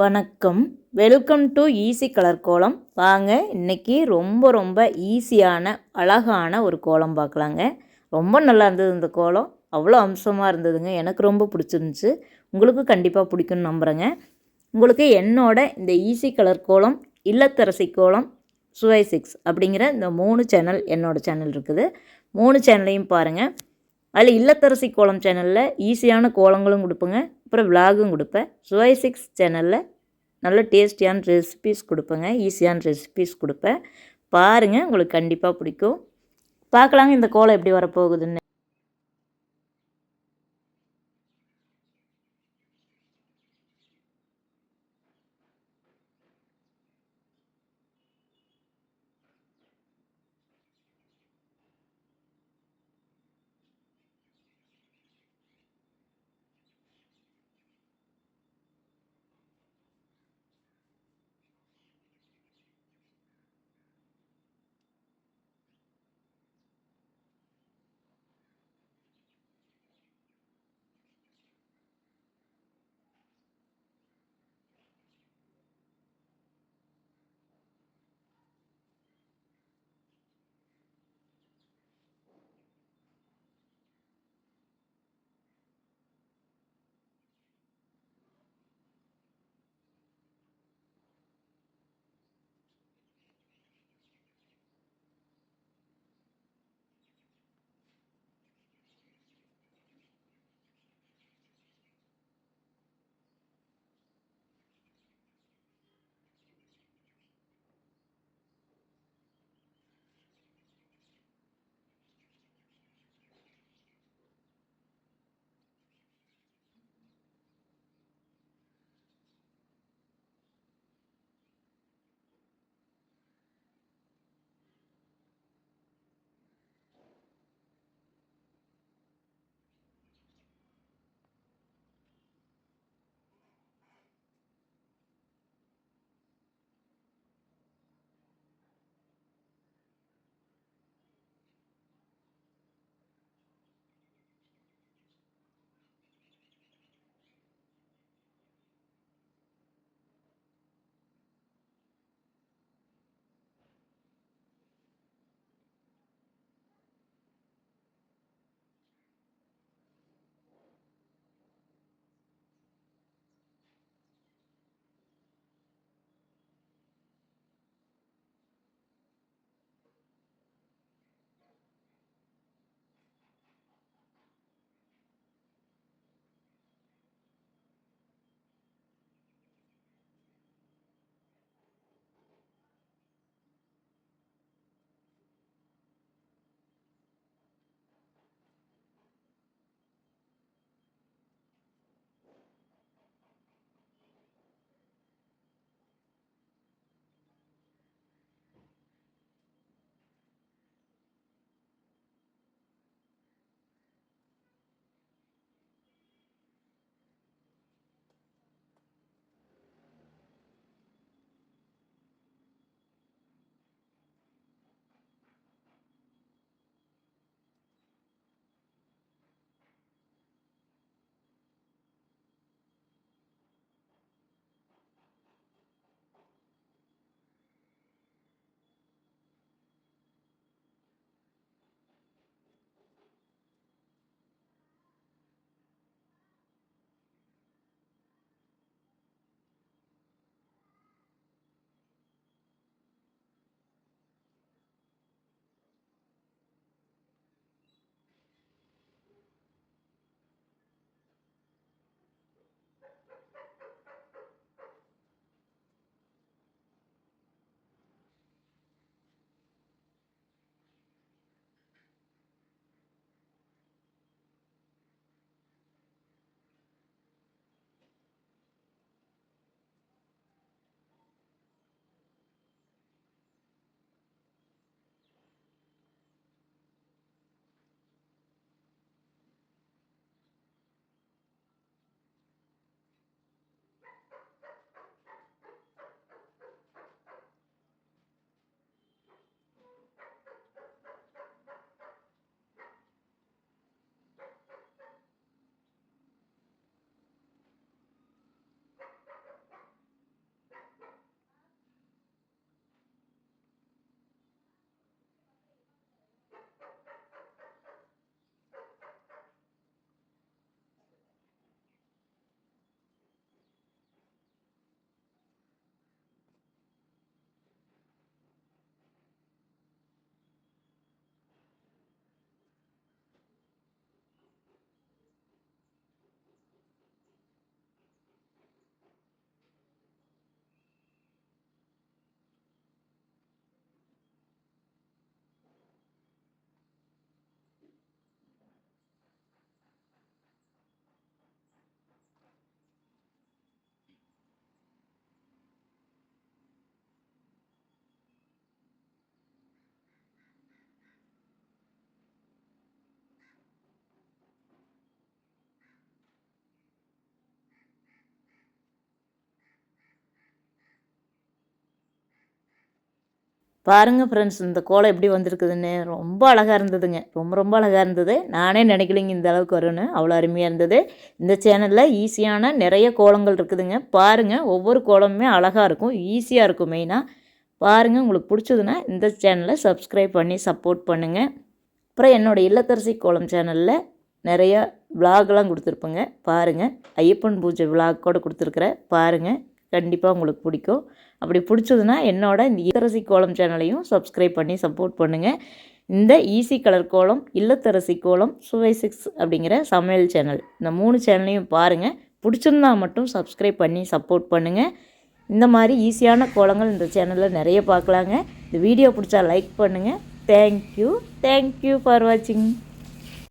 வணக்கம். Welcome to easy colour கோலம் வாங்க இன்னைக்கு ரொம்ப ரொம்ப ஈஸியான அழகான ஒரு கோலம் பார்க்கலாங்க. ரொம்ப நல்லா இருந்தது இந்த கோலம். அவ்வளோ அம்சமாக இருந்ததுங்க. எனக்கு ரொம்ப பிடிச்சிருந்துச்சு. உங்களுக்கு கண்டிப்பாக பிடிக்கும்னு நம்புகிறேங்க உங்களுக்கு என்னோட இந்த ஈஸி கலர் கோலம் இல்லத்தரசி கோலம் சுவை சிக்ஸ் அப்படிங்கிற இந்த மூணு சேனல் என்னோடய சேனல் இருக்குது. மூணு சேனலையும் பாருங்கள் அதில் இல்லத்தரசி கோலம் சேனலில் ஈஸியான கோலங்களும் கொடுப்பேங்க. அப்புறம் விலாகும் கொடுப்பேன். சுவை சிக்ஸ் சேனலில் நல்ல டேஸ்டியான ரெசிபீஸ் கொடுப்பேங்க. ஈஸியான ரெசிபீஸ் கொடுப்பேன். பாருங்கள் உங்களுக்கு கண்டிப்பாக பிடிக்கும். பார்க்கலாங்க இந்த கோலம் எப்படி வரப்போகுதுன்னு. பாருங்கள் ஃப்ரெண்ட்ஸ் இந்த கோலம் எப்படி வந்திருக்குதுன்னு. ரொம்ப அழகாக இருந்ததுங்க. ரொம்ப ரொம்ப அழகாக இருந்தது. நானே நினைக்கலைங்க இந்த அளவுக்கு வரும்னு. அவ்வளோ அருமையாக இருந்தது. இந்த சேனலில் ஈஸியான நிறைய கோலங்கள் இருக்குதுங்க. பாருங்கள் ஒவ்வொரு கோலமுமே அழகாக இருக்கும். ஈஸியாக இருக்கும் மெயினாக பாருங்கள் உங்களுக்கு பிடிச்சதுன்னா இந்த சேனலை சப்ஸ்கிரைப் பண்ணி சப்போர்ட் பண்ணுங்கள் அப்புறம் என்னோடய இல்லத்தரசி கோலம் சேனலில் நிறைய விலாக்லாம் கொடுத்துருப்பேங்க. பாருங்கள் ஐயப்பன் பூஜை விலாக் கூட கொடுத்துருக்குறேன் பாருங்கள் கண்டிப்பாக உங்களுக்கு பிடிக்கும். அப்படி பிடிச்சதுன்னா என்னோட இந்த இல்லத்தரசி கோலம் சேனலையும் சப்ஸ்கிரைப் பண்ணி சப்போர்ட் பண்ணுங்கள் இந்த ஈஸி கலர் கோலம் இல்லத்தரசி கோலம் சுவை சிக்ஸ் அப்படிங்கிற சமையல் சேனல் இந்த மூணு சேனலையும் பாருங்கள் பிடிச்சிருந்தா மட்டும் சப்ஸ்கிரைப் பண்ணி சப்போர்ட் பண்ணுங்கள் இந்த மாதிரி ஈஸியான கோலங்கள் இந்த சேனலில் நிறைய பார்க்கலாங்க. இந்த வீடியோ பிடிச்சா லைக் பண்ணுங்கள் தேங்க்யூ தேங்க்யூ ஃபார் வாட்சிங்